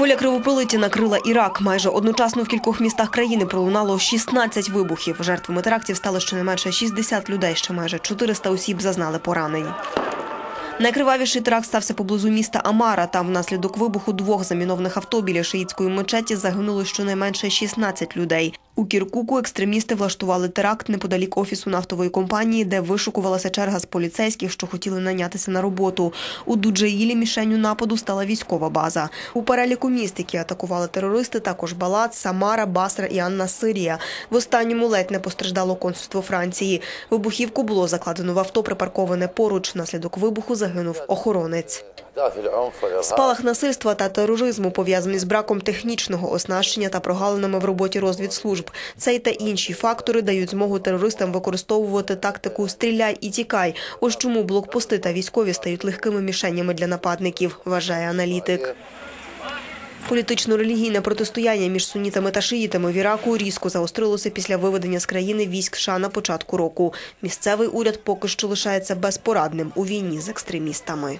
Хвиля кривопилиті накрила Ірак. Майже одночасно в кількох містах країни пролунало 16 вибухів. Жертвами терактів стало щонайменше 60 людей. Ще майже 400 осіб зазнали поранень. Найкривавіший теракт стався поблизу міста Амара. Там внаслідок вибуху двох замінованих авто біля шиїцької мечеті загинуло щонайменше 16 людей. У Кіркуку екстремісти влаштували теракт неподалік офісу нафтової компанії, де вишукувалася черга з поліцейських, що хотіли нанятися на роботу. У Дуджаїлі мішенню нападу стала військова база. У переліку міст, які атакували терористи, також Балат, Самара, Басра і Анна Сирія. В останньому ледь не постраждало консульство Франції. Вибухівку було закладено в авто, припарковане поруч. Внаслідок вибуху загинув охоронець. Спалах насильства та тероризму пов'язаний з браком технічного оснащення та прогалинами в роботі розвідслужб. Цей та інші фактори дають змогу терористам використовувати тактику «стріляй і тікай». Ось чому блокпости та військові стають легкими мішенями для нападників, вважає аналітик. Політично-релігійне протистояння між сунітами та шиїтами в Іраку різко заострилося після виведення з країни військ США на початку року. Місцевий уряд поки що лишається безпорадним у війні з екстремістами.